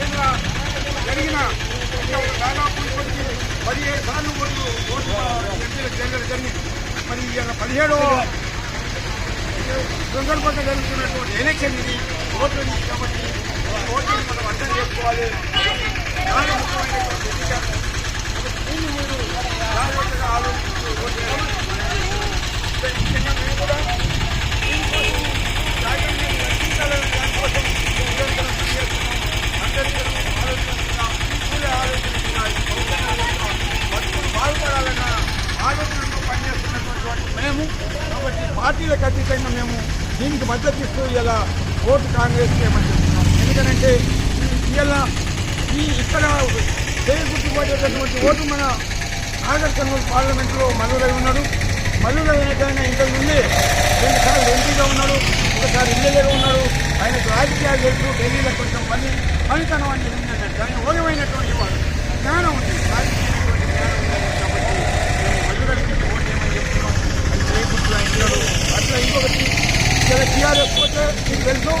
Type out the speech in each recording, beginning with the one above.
భారతదేశంలో జరిగిన దాదాపు ఇప్పటికీ పదిహేడు సార్లు ఓట్లు ఓట్లు ఎంపీలకు జరగడం జరిగింది. మరి ఇవాళ పదిహేడవ సందర్భంగా జరుగుతున్నటువంటి ఎలక్షన్ ఇది ఓట్లు కాబట్టి ఓట్లను మనం అర్థం చేసుకోవాలి. ఉన్నటువంటి మేము కాబట్టి పార్టీలకు అతీతంగా మేము దీనికి మద్దతు ఇస్తూ ఇలా ఓటు కాంగ్రెస్ చేయమని చెప్తున్నాం. ఎందుకంటే ఇలా ఈ ఇక్కడ పేరు గుర్తుపడేటటువంటి ఓటు మన నాగర్ కర్నూలు పార్లమెంట్లో మల్లురై ఉన్నాడు. మల్లురై అయినట్లయినా ఇంతకు ముందే రెండుసార్లు ఎంపీగా ఉన్నాడు ఒకసారి ఎమ్మెల్యేగా ఉన్నాడు. ఆయనకు రాజకీయాలు తెలుసు ఢిల్లీలో కొంచెం పని పనితనం అనేది ఉందన్నట్టు ఆయన ఓగమైనటువంటి వాడు. జ్ఞానం ఉంది రాజకీయమైనటువంటి జ్ఞానం ఉంది కాబట్టి మేము మల్లురైకి ఓటు చేయమని చెప్తున్నాం అది చేయకూడదు ఆయన ఉన్నాడు అట్లా ఇంకొకటి ఇలా టీఆర్ఎస్ పోతే మీకు తెలుసు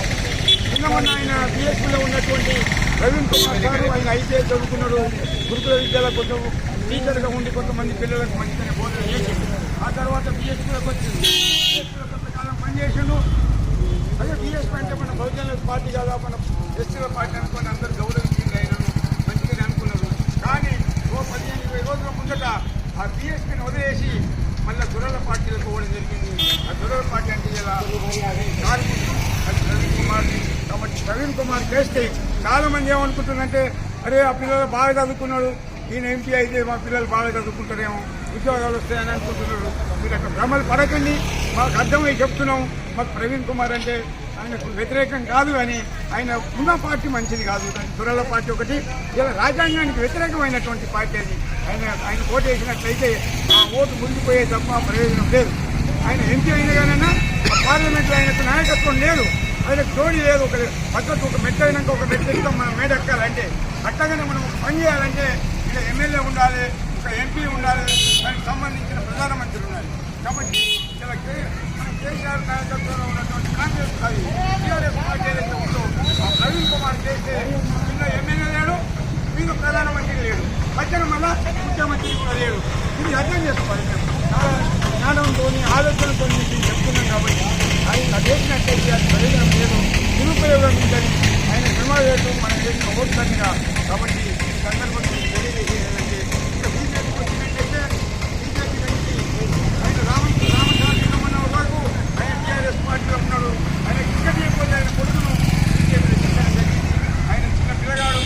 నిన్న మొన్న ఆయన బీఎస్పీలో ఉన్నటువంటి ప్రవీణ్ కుమార్ గారు ఆయన ఐటీఐ చదువుకున్నాడు. గురుకుల విద్యలో కొంచెం టీచర్గా ఉండి కొంతమంది పిల్లలకు మంచిగానే బోధన చేసిండు ఆ తర్వాత బీఎస్పీలోకి వచ్చింది. బీఎస్పీలో కొంతకాలం పనిచేసిండు అదే బీఎస్పీ అంటే మన బహుజన పార్టీ కదా మన ఎస్టీల పార్టీ అనుకుని అందరూ గౌరవించింది ఆయనను మంచిగానే అనుకున్నారు. కానీ ఓ పదిహేను ఇరవై రోజుల ముందట ఆ బీఎస్పీని వదిలేసి మళ్ళీ దురల పార్టీలకు పోవడం జరిగింది. ఆ దురల పార్టీ అంటే ఇలా కార్మికులు అది ప్రవీణ్ కుమార్ కాబట్టి ప్రవీణ్ కుమార్ చేస్తే చాలా మంది ఏమనుకుంటున్నారంటే అరే ఆ పిల్లలు బాగా చదువుకున్నాడు. ఈయన ఎంపీ అయితే మా పిల్లలు బాగా చదువుకుంటారేమో. ఉద్యోగాలు వస్తాయని అనుకుంటున్నారు మీరు అక్కడ భ్రమలు పడకండి. మాకు అర్థమై చెప్తున్నాం. మాకు ప్రవీణ్ కుమార్ అంటే ఆయనకు వ్యతిరేకం కాదు అని ఆయన ఉన్న పార్టీ మంచిది కాదు. దాని దురల పార్టీ ఒకటి. ఇలా రాజ్యాంగానికి వ్యతిరేకమైనటువంటి పార్టీ అది. ఆయన ఆయన ఓటు వేసినట్లయితే ఆ ఓటు మురిగిపోయే తప్ప ప్రయోజనం లేదు. ఆయన ఎంపీ అయిన కానీ పార్లమెంట్లో ఆయనకు నాయకత్వం లేదు. ఆయనకు జోడి లేదు ఒక పద్ధతి ఒక మెట్ట అయినాక ఒక మెట్ట ఎక్కుతాం మనం మేడెక్కాలంటే. అట్టగానే మనం పని చేయాలంటే ఇక ఎమ్మెల్యే ఉండాలి ఒక ఎంపీ ఉండాలి దానికి సంబంధించిన ప్రధానమంత్రి ఉండాలి. కాబట్టి ఇలా మన కేసీఆర్ నాయకత్వంలో ఉన్నటువంటి కాంగ్రెస్ అది టీఆర్ఎస్ పార్టీ ఏదైతే ఉందో ప్రవీణ్ కుమార్ చేస్తే కింద ఎమ్మెల్యే లేడు మీద ప్రధానమంత్రి లేడు. మధ్యన మళ్ళా ముఖ్యమంత్రి కూడా లేడు. ఇది అర్థం చేసుకోవాలి మేము. జ్ఞానంతో ఆలోచనతో మీకు చెప్తున్నాం కాబట్టి ఆయన చేసినట్టయితే అది ప్రయోజనం లేదు దురుపయోగం ఉందని ఆయన ప్రమాదాలు మనం చేసిన ఓట్లన్నీగా కాబట్టి ఈ సందర్భంగా తెలియజేసేది ఏంటంటే ఇంకా వచ్చినట్టయితే బీజేపీ ఆయన రామ రామచారి ఉన్న వరకు ఆయన టీఆర్ఎస్ పార్టీలో ఉన్నాడు ఆయన టికెట్ ఇవ్వకపోతే ఆయన కొడుకును బీజేపీలో జరిగింది. ఆయన చిన్న పిల్లగాడు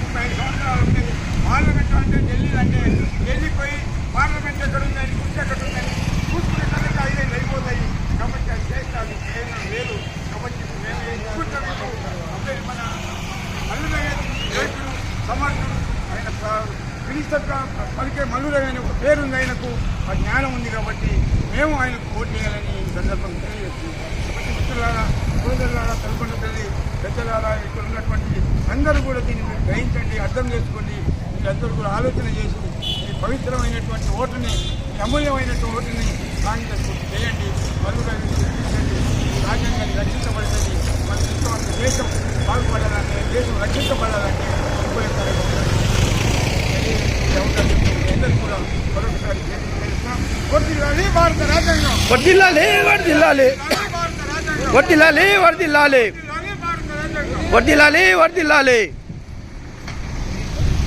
ముప్పై ఐదు సంవత్సరాలు ఉండేది పార్లమెంట్ అంటే ఢిల్లీ అంటే ఢిల్లీ పోయి పార్లమెంట్ ఎక్కడ ఉందని కుర్చీ ఎక్కడ ఉందని చూసుకునే కనుక ఐదైదు అయిపోతాయి కాబట్టి అది చేస్తారు ప్రయోజనం లేదు కాబట్టి మేము ఎక్కువ అబ్బాయి మన అల్లుడు సమర్థుడు ఆయన ప్ర- మినిస్టర్గా పలికే మల్లురవి అనే ఒక పేరుంది ఆయనకు ఆ జ్ఞానం ఉంది కాబట్టి మేము ఆయనకు ఓటు చేయాలని ఈ సందర్భంగా తెలియజేస్తున్నాం. కాబట్టి మిత్రులారా సోదరులారా తల్కొండ తల్లి పెద్దలారా ఇక్కడ ఉన్నటువంటి అందరూ కూడా దీన్ని మీరు గ్రహించండి అర్థం చేసుకోండి మీరందరూ కూడా ఆలోచన చేసి ఈ పవిత్రమైనటువంటి ఓటుని అమూల్యమైనటువంటి ఓటుని వడ్డిల్లాలి వడ్డిల్లాలి. వడ్డిల్లాలి వడ్డిల్లాలి. వడ్డిల్లాలి వడ్డిల్లాలి.